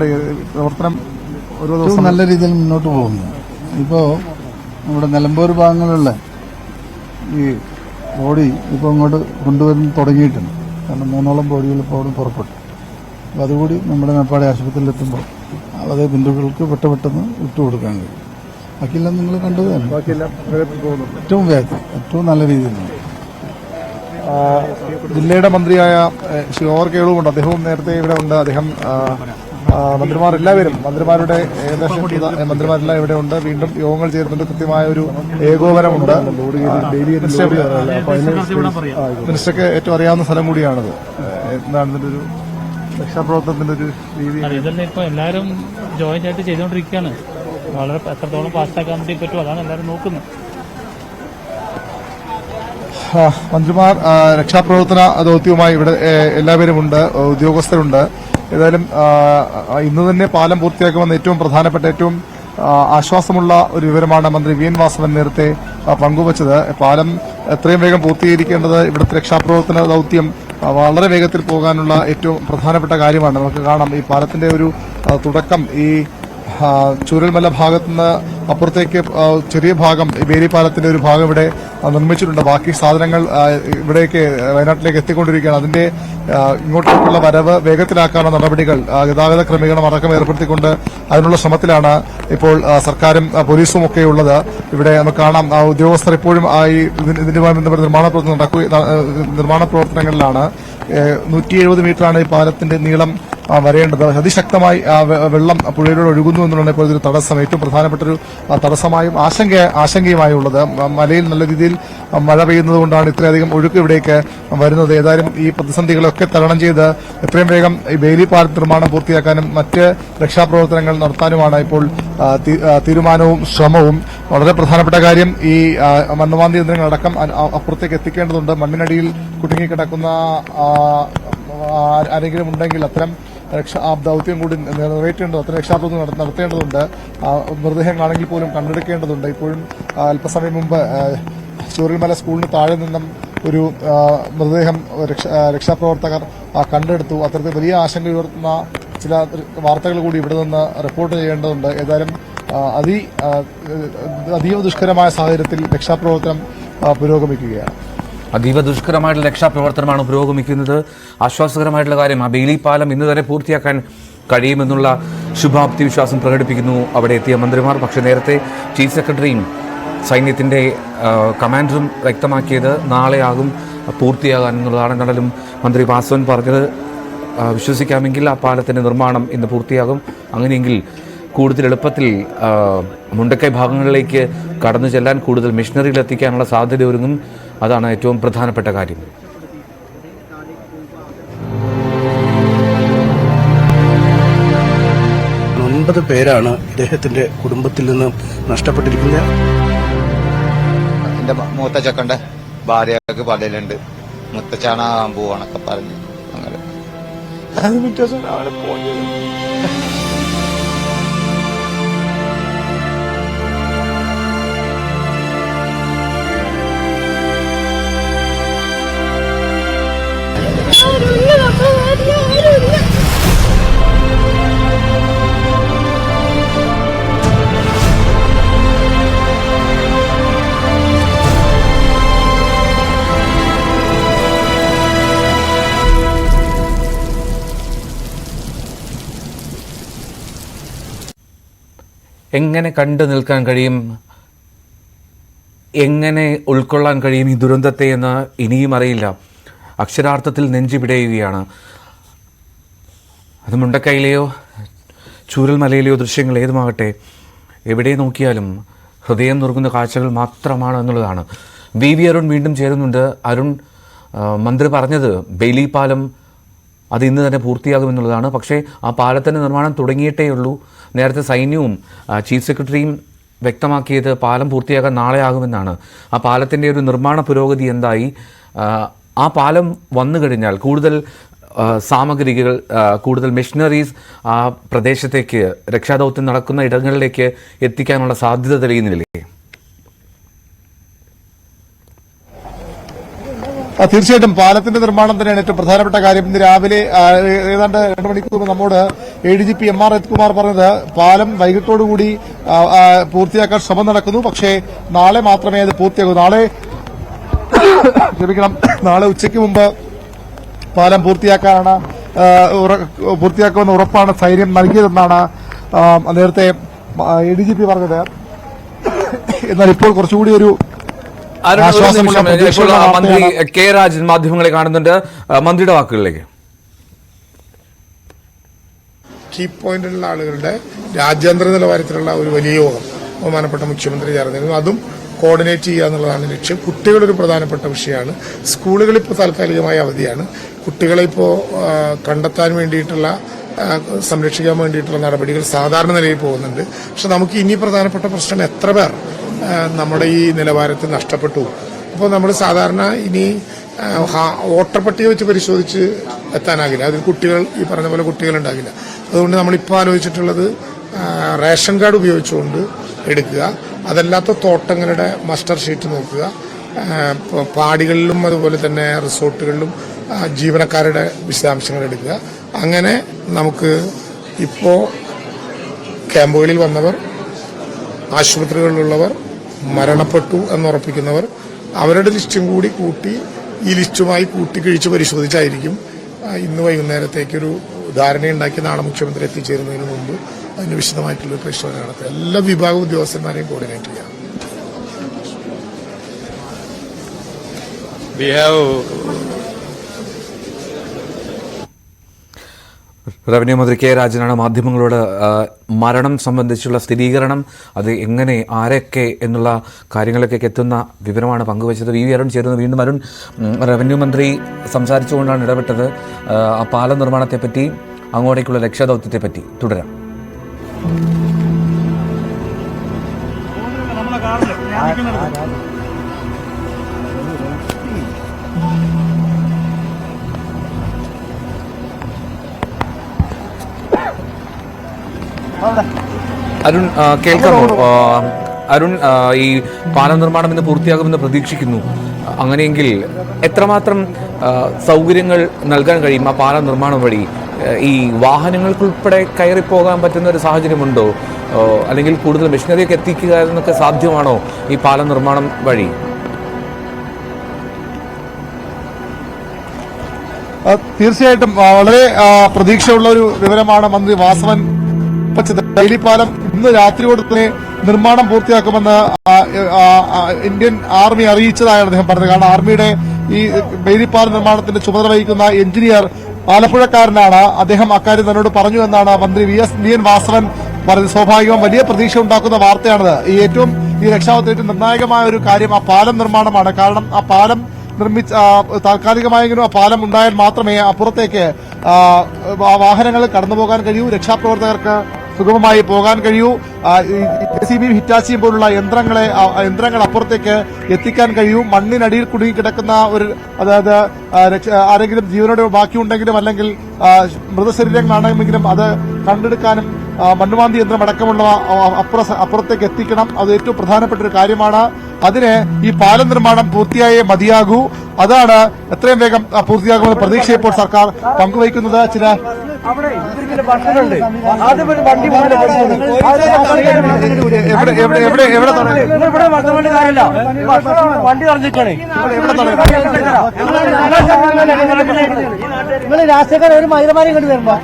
പ്രവർത്തനം ഓരോ ദിവസം നല്ല രീതിയിൽ മുന്നോട്ട് പോകുന്നു. ഇപ്പോ നമ്മുടെ നിലമ്പൂർ ഭാഗങ്ങളിലുള്ള ഈ ബോഡി ഇപ്പോൾ ഇങ്ങോട്ട് കൊണ്ടുവരുന്ന തുടങ്ങിയിട്ടുണ്ട്. കാരണം മൂന്നോളം ബോഡികൾ ഇപ്പോൾ അവിടെ പുറപ്പെട്ടു. അപ്പോൾ അതുകൂടി നമ്മുടെ മേപ്പാടി ആശുപത്രിയിലെത്തുമ്പോൾ അത് ബന്ധുക്കൾക്ക് പെട്ട പെട്ടെന്ന് വിട്ടുകൊടുക്കാൻ കഴിയും. ബാക്കിയെല്ലാം നിങ്ങൾ കണ്ടത് ഏറ്റവും വേഗത്തിൽ ഏറ്റവും നല്ല രീതിയിലാണ് ജില്ലയുടെ മന്ത്രിയായ ഓർ കേളുവുണ്ട് അദ്ദേഹവും നേരത്തെ ഇവിടെ ഉണ്ട്. അദ്ദേഹം മന്ത്രിമാർ എല്ലാവരും മന്ത്രിമാരുടെ ഏകദേശം മന്ത്രിമാരെല്ലാം ഇവിടെ ഉണ്ട്. വീണ്ടും യോഗങ്ങൾ ചേരുന്നുണ്ട് കൃത്യമായ ഒരു ഏകോപനമുണ്ട്. മിനിസ്റ്റർക്ക് ഏറ്റവും അറിയാവുന്ന സ്ഥലം കൂടിയാണത്. എന്താണ് ഇതിന്റെ ഒരു രക്ഷാപ്രവർത്തനത്തിന്റെ ഒരു രീതി? ഇതെല്ലാം ഇപ്പൊ എല്ലാവരും ജോയിന്റ് ആയിട്ട് ചെയ്തുകൊണ്ടിരിക്കുകയാണ്. വളരെ എത്രത്തോളം പാസ്സാക്കാൻ വേണ്ടി പറ്റും അതാണ് എല്ലാവരും നോക്കുന്നത്. മന്ത്രിമാർ രക്ഷാപ്രവർത്തന ദൗത്യവുമായി ഇവിടെ എല്ലാവരും ഉണ്ട് ഉദ്യോഗസ്ഥരുണ്ട്. ഏതായാലും ഇന്ന് തന്നെ പാലം പൂർത്തിയാക്കുമെന്ന് ഏറ്റവും പ്രധാനപ്പെട്ട ഏറ്റവും ആശ്വാസമുള്ള ഒരു വിവരമാണ് മന്ത്രി വി എൻ വാസവൻ നേരത്തെ പങ്കുവച്ചത്. പാലം എത്രയും വേഗം പൂർത്തീകരിക്കേണ്ടത് ഇവിടുത്തെ രക്ഷാപ്രവർത്തന ദൗത്യം വളരെ വേഗത്തിൽ പോകാനുള്ള ഏറ്റവും പ്രധാനപ്പെട്ട കാര്യമാണ്. നമുക്ക് കാണാം ഈ പാലത്തിന്റെ ഒരു തുടക്കം ഈ ചൂരൽമല ഭാഗത്ത് നിന്ന് അപ്പുറത്തേക്ക് ചെറിയ ഭാഗം വേലിപ്പാലത്തിന്റെ പാലത്തിന്റെ ഒരു ഭാഗം ഇവിടെ നിർമ്മിച്ചിട്ടുണ്ട്. ബാക്കി സാധനങ്ങൾ ഇവിടേക്ക് വയനാട്ടിലേക്ക് എത്തിക്കൊണ്ടിരിക്കുകയാണ്. അതിന്റെ ഇങ്ങോട്ടേക്കുള്ള വരവ് വേഗത്തിലാക്കാനുള്ള നടപടികൾ ഗതാഗത ക്രമീകരണം അടക്കം ഏർപ്പെടുത്തിക്കൊണ്ട് അതിനുള്ള ശ്രമത്തിലാണ് ഇപ്പോൾ സർക്കാരും പോലീസും ഒക്കെ ഉള്ളത്. ഇവിടെ നമുക്ക് കാണാം ഉദ്യോഗസ്ഥർ ഇപ്പോഴും ഈ ഇതിന് ഇതിനുമായി ബന്ധപ്പെട്ട നിർമ്മാണ പ്രവർത്തനം നടക്കുക നിർമ്മാണ പ്രവർത്തനങ്ങളിലാണ്. നൂറ്റി എഴുപത് മീറ്ററാണ് ഈ പാലത്തിന്റെ നീളം. വരേണ്ടത് അതിശക്തമായി വെള്ളം പുഴയിലൂടെ ഒഴുകുന്നു എന്നുള്ളതാണ് ഇപ്പോൾ ഇതൊരു തടസ്സം. ഏറ്റവും പ്രധാനപ്പെട്ട ഒരു തടസ്സമായും ആശങ്ക ആശങ്കയുമായി ഉള്ളത്. മലയിൽ നല്ല രീതിയിൽ മഴ പെയ്യുന്നതുകൊണ്ടാണ് ഇത്രയധികം ഒഴുക്ക് ഇവിടേക്ക് വരുന്നത്. ഏതായാലും ഈ പ്രതിസന്ധികളൊക്കെ തരണം ചെയ്ത് എത്രയും വേഗം ഈ ബേലി പാലം നിർമ്മാണം പൂർത്തിയാക്കാനും മറ്റ് രക്ഷാപ്രവർത്തനങ്ങൾ നടത്താനുമാണ് ഇപ്പോൾ തീരുമാനവും ശ്രമവും. വളരെ പ്രധാനപ്പെട്ട കാര്യം ഈ മണ്ണുമാന്തി യന്ത്രങ്ങളടക്കം അപ്പുറത്തേക്ക് എത്തിക്കേണ്ടതുണ്ട്. മണ്ണിനടിയിൽ കുടുങ്ങിക്കിടക്കുന്ന ആരെങ്കിലും ഉണ്ടെങ്കിൽ അത്തരം രക്ഷാ ദൗത്യം കൂടി നിറവേറ്റേണ്ടത് അത്ര നട- നടത്തേണ്ടതുണ്ട്. മൃതദേഹങ്ങളാണെങ്കിൽ പോലും കണ്ടെടുക്കേണ്ടതുണ്ട്. ഇപ്പോഴും അല്പസമയം മുമ്പ് ചൂറിൽമല സ്കൂളിന് താഴെ നിന്നും ഒരു മൃതദേഹം രക്ഷാപ്രവർത്തകർ കണ്ടെടുത്തു. അത്തരത്തിൽ വലിയ ആശങ്ക ഉയർത്തുന്ന ചില വാർത്തകൾ കൂടി ഇവിടെ നിന്ന് റിപ്പോർട്ട് ചെയ്യേണ്ടതുണ്ട്. ഏതായാലും അതി അതീവ ദുഷ്കരമായ സാഹചര്യത്തിൽ രക്ഷാപ്രവർത്തനം പുരോഗമിക്കുകയാണ്. അതീവ ദുഷ്കരമായിട്ടുള്ള രക്ഷാപ്രവർത്തനമാണ് പുരോഗമിക്കുന്നത്. ആശ്വാസകരമായിട്ടുള്ള കാര്യം ആ ബെയിലി പാലം ഇന്ന് തന്നെ പൂർത്തിയാക്കാൻ കഴിയുമെന്നുള്ള ശുഭാപ്തി വിശ്വാസം പ്രകടിപ്പിക്കുന്നു അവിടെ എത്തിയ മന്ത്രിമാർ. പക്ഷേ നേരത്തെ ചീഫ് സെക്രട്ടറിയും സൈന്യത്തിന്റെ കമാൻഡറും വ്യക്തമാക്കിയത് നാളെയാകും പൂർത്തിയാകാൻ എന്നുള്ളതാണ്. എന്നാലും മന്ത്രി വാസവൻ പറഞ്ഞത് വിശ്വസിക്കാമെങ്കിൽ ആ പാലത്തിന്റെ നിർമ്മാണം ഇന്ന് പൂർത്തിയാകും. അങ്ങനെയെങ്കിൽ കൂടുതൽ എളുപ്പത്തിൽ മുണ്ടക്കൈ ഭാഗങ്ങളിലേക്ക് കടന്നു ചെല്ലാൻ കൂടുതൽ മെഷീനറികൾ എത്തിക്കാനുള്ള സാധ്യത ഒരുങ്ങും അതാണ് ഏറ്റവും പ്രധാനപ്പെട്ട കാര്യം. ഒൻപത് പേരാണ് ഇദ്ദേഹത്തിന്റെ കുടുംബത്തിൽ നിന്ന് നഷ്ടപ്പെട്ടിരിക്കുന്നത്. എന്റെ മൂത്ത ചെക്കന്റെ ഭാര്യക്ക് പള്ളിയിലുണ്ട് മുത്തച്ചാണാകാൻ പോവാണൊക്കെ പറഞ്ഞു അങ്ങനെ. അത് പിറ്റേ ദിവസം രാവിലെ പോയി. എങ്ങനെ കണ്ടു നിൽക്കാൻ കഴിയും? എങ്ങനെ ഉൾക്കൊള്ളാൻ കഴിയും ഈ ദുരന്തത്തെ എന്ന് ഇനിയും അറിയില്ല. അക്ഷരാർത്ഥത്തിൽ നെഞ്ചു പിടയുകയാണ്. അത് മുണ്ടക്കൈയിലെയോ ചൂരൽമലയിലെയോ ദൃശ്യങ്ങൾ ഏതുമാകട്ടെ എവിടെ നോക്കിയാലും ഹൃദയം നുറുങ്ങുന്ന കാഴ്ചകൾ മാത്രമാണ് എന്നുള്ളതാണ്. വി വി അരുൺ വീണ്ടും ചേരുന്നുണ്ട്. അരുൺ മന്ത്രി പറഞ്ഞത് ബെയിലി പാലം അത് ഇന്ന് തന്നെ പൂർത്തിയാകുമെന്നുള്ളതാണ് പക്ഷേ ആ പാലത്തിന്റെ നിർമ്മാണം തുടങ്ങിയിട്ടേ ഉള്ളൂ. നേരത്തെ സൈന്യവും ചീഫ് സെക്രട്ടറിയും വ്യക്തമാക്കിയത് പാലം പൂർത്തിയാകാൻ നാളെ ആകുമെന്നാണ്. ആ പാലത്തിന്റെ ഒരു നിർമ്മാണ പുരോഗതി എന്തായി? ആ പാലം വന്നു കഴിഞ്ഞാൽ കൂടുതൽ സാമഗ്രികൾ കൂടുതൽ മെഷീനറീസ് ആ പ്രദേശത്തേക്ക് രക്ഷാദൗത്യം നടക്കുന്ന ഇടങ്ങളിലേക്ക് എത്തിക്കാനുള്ള സാധ്യത തെളിയുന്നില്ലേ? തീർച്ചയായിട്ടും പാലത്തിന്റെ നിർമ്മാണം തന്നെയാണ് ഏറ്റവും പ്രധാനപ്പെട്ട കാര്യം. ഇന്ന് രാവിലെ ഏതാണ്ട് രണ്ട് മണിക്കൂർ നമ്മോട് A D G P M R Kumar പറഞ്ഞത് പാലം വൈകിട്ടോടുകൂടി പൂർത്തിയാക്കാൻ ശ്രമം നടക്കുന്നു. പക്ഷേ നാളെ മാത്രമേ അത് പൂർത്തിയാകൂ. നാളെ ക്ഷമിക്കണം നാളെ ഉച്ചയ്ക്ക് മുമ്പ് പാലം പൂർത്തിയാക്കാനാണ് പൂർത്തിയാക്കുമെന്ന് ഉറപ്പാണ് സൈന്യം നൽകിയതെന്നാണ് നേരത്തെ എ ഡി ജി പി പറഞ്ഞത്. എന്നാൽ ഇപ്പോൾ കുറച്ചുകൂടി ഒരു മന്ത്രി കെ രാജൻ മാധ്യമങ്ങളെ കാണുന്നുണ്ട്. മന്ത്രിയുടെ വാക്കുകളിലേക്ക്. കീ പോയിന്റിലുള്ള ആളുകളുടെ രാജ്യാന്തര നിലവാരത്തിലുള്ള ഒരു വലിയ യോഗം ബഹുമാനപ്പെട്ട മുഖ്യമന്ത്രി ചേർന്നിരുന്നു അതും കോർഡിനേറ്റ് ചെയ്യുക എന്നുള്ളതാണ് ലക്ഷ്യം. കുട്ടികളൊരു പ്രധാനപ്പെട്ട വിഷയമാണ്. സ്കൂളുകൾ ഇപ്പോൾ താൽക്കാലികമായ അവധിയാണ്. കുട്ടികളെ ഇപ്പോൾ കണ്ടെത്താൻ വേണ്ടിയിട്ടുള്ള സംരക്ഷിക്കാൻ വേണ്ടിയിട്ടുള്ള നടപടികൾ സാധാരണ നിലയിൽ പോകുന്നുണ്ട്. പക്ഷെ നമുക്ക് ഇനി പ്രധാനപ്പെട്ട പ്രശ്നം എത്ര പേർ നമ്മുടെ ഈ നിലവാരത്തിൽ നഷ്ടപ്പെട്ടു. അപ്പോൾ നമ്മൾ സാധാരണ ഇനി ഓട്ടപ്പട്ടിക വെച്ച് പരിശോധിച്ച് എത്താനാകില്ല. അതിൽ കുട്ടികൾ ഈ പറഞ്ഞ പോലെ കുട്ടികൾ ഉണ്ടാകില്ല അതുകൊണ്ട് നമ്മളിപ്പോൾ ആലോചിച്ചിട്ടുള്ളത് റേഷൻ കാർഡ് ഉപയോഗിച്ചുകൊണ്ട് എടുക്കുക. അതല്ലാത്ത തോട്ടങ്ങളുടെ മസ്റ്റർ ഷീറ്റ് നോക്കുക. പാടികളിലും അതുപോലെ തന്നെ റിസോർട്ടുകളിലും ജീവനക്കാരുടെ വിശദാംശങ്ങൾ എടുക്കുക. അങ്ങനെ നമുക്ക് ഇപ്പോൾ ക്യാമ്പുകളിൽ വന്നവർ ആശുപത്രികളിലുള്ളവർ മരണപ്പെട്ടു എന്നുറപ്പിക്കുന്നവർ അവരുടെ ലിസ്റ്റും കൂടി കൂട്ടി ഈ ലിസ്റ്റുമായി കൂട്ടിക്കിഴിച്ച് പരിശോധിച്ചായിരിക്കും ഇന്ന് വൈകുന്നേരത്തേക്കൊരു ധാരണയുണ്ടാക്കി നാളെ മുഖ്യമന്ത്രി എത്തിച്ചേരുന്നതിന് മുമ്പ് അതിന് വിശദമായിട്ടുള്ള പരിശോധന നടത്തുക. എല്ലാ വിഭാഗ ഉദ്യോഗസ്ഥന്മാരെയും കോർഡിനേറ്റ് ചെയ്യാം. We have റവന്യൂ മന്ത്രി കെ രാജനാണ് മാധ്യമങ്ങളോട് മരണം സംബന്ധിച്ചുള്ള സ്ഥിരീകരണം അത് എങ്ങനെ ആരൊക്കെ എന്നുള്ള കാര്യങ്ങളൊക്കെ എത്തുന്ന വിവരമാണ് പങ്കുവച്ചത്. വി വി അരുൺ ചേരുന്നത് വീണ്ടും അരുൺ റവന്യൂ മന്ത്രി സംസാരിച്ചുകൊണ്ടാണ് ഇടപെട്ടത്. ആ, പാല നിർമ്മാണത്തെപ്പറ്റി അങ്ങോട്ടേക്കുള്ള രക്ഷാദൌത്യത്തെപ്പറ്റി തുടരാം. അരുൺ കേൾക്കാമോ? അരുൺ ഈ പാലം നിർമ്മാണം ഇന്ന് പൂർത്തിയാകുമെന്ന് പ്രതീക്ഷിക്കുന്നു. അങ്ങനെയെങ്കിൽ എത്രമാത്രം സൗകര്യങ്ങൾ നൽകാൻ കഴിയും ആ പാലം നിർമ്മാണം വഴി? ഈ വാഹനങ്ങൾക്കുൾപ്പെടെ കയറിപ്പോകാൻ പറ്റുന്ന ഒരു സാഹചര്യമുണ്ടോ? അല്ലെങ്കിൽ കൂടുതൽ മെഷീനറിയൊക്കെ എത്തിക്കുക എന്നൊക്കെ സാധ്യമാണോ ഈ പാലം നിർമ്മാണം വഴി? തീർച്ചയായിട്ടും വളരെ പ്രതീക്ഷയുള്ള ഒരു വിവരമാണ് മന്ത്രി വാസവൻ വച്ചത് ഡെയിലിപ്പാലം ഇന്ന് രാത്രിയോട് തന്നെ നിർമ്മാണം പൂർത്തിയാക്കുമെന്ന് ഇന്ത്യൻ ആർമി അറിയിച്ചതായാണ് അദ്ദേഹം പറഞ്ഞത്. കാരണം ആർമിയുടെ ഈ ബെയിലിപ്പാലം നിർമ്മാണത്തിന്റെ ചുമതല വഹിക്കുന്ന എഞ്ചിനീയർ ആലപ്പുഴക്കാരനാണ്. അദ്ദേഹം അക്കാര്യം തന്നോട് പറഞ്ഞു എന്നാണ് മന്ത്രി V S V N Vasavan പറഞ്ഞത്. സ്വാഭാവികം വലിയ പ്രതീക്ഷ ഉണ്ടാക്കുന്ന വാർത്തയാണത്. ഈ ഏറ്റവും ഈ രക്ഷാദൌത്യത്തിൽ ഏറ്റവും നിർണായകമായ ഒരു കാര്യം ആ പാലം നിർമ്മാണമാണ്. കാരണം ആ പാലം നിർമ്മിച്ച താൽക്കാലികമായെങ്കിലും ആ പാലം ഉണ്ടായാൽ മാത്രമേ അപ്പുറത്തേക്ക് വാഹനങ്ങൾ കടന്നുപോകാൻ കഴിയൂ. രക്ഷാപ്രവർത്തകർക്ക് സുഗമമായി പോകാൻ കഴിയൂ. ജെ സി ഹിറ്റാച്ചിയും പോലുള്ള യന്ത്രങ്ങളെ യന്ത്രങ്ങൾ അപ്പുറത്തേക്ക് എത്തിക്കാൻ കഴിയൂ. മണ്ണിനടിയിൽ കുടുങ്ങി കിടക്കുന്ന ഒരു അതായത് ആരെങ്കിലും ജീവനോട് ബാക്കിയുണ്ടെങ്കിലും അല്ലെങ്കിൽ മൃതശരീരങ്ങളാണെങ്കിലും അത് കണ്ടെടുക്കാനും മണ്ണുമാന്തി യന്ത്രം അടക്കമുള്ള അപ്പുറ അപ്പുറത്തേക്ക് എത്തിക്കണം. അത് ഏറ്റവും പ്രധാനപ്പെട്ട ഒരു കാര്യമാണ്. അതിന് ഈ പാലം നിർമ്മാണം പൂർത്തിയായേ മതിയാകൂ. അതാണ് എത്രയും വേഗം പൂർത്തിയാകുമെന്ന് പൂർത്തിയാകുമെന്ന പ്രതീക്ഷ ഇപ്പോൾ സർക്കാർ പങ്കുവയ്ക്കുന്നത്. ചില എവിടെ എവിടെ എവിടെ എവിടെ കണ്ടു വണ്ടി ഭക്ഷണത്തിന് വണ്ടി അവിടെ നിങ്ങൾ രാഷ്ട്രീയക്കാർ ഒരു മൈലമാരി കണ്ടു വരുമ്പോ?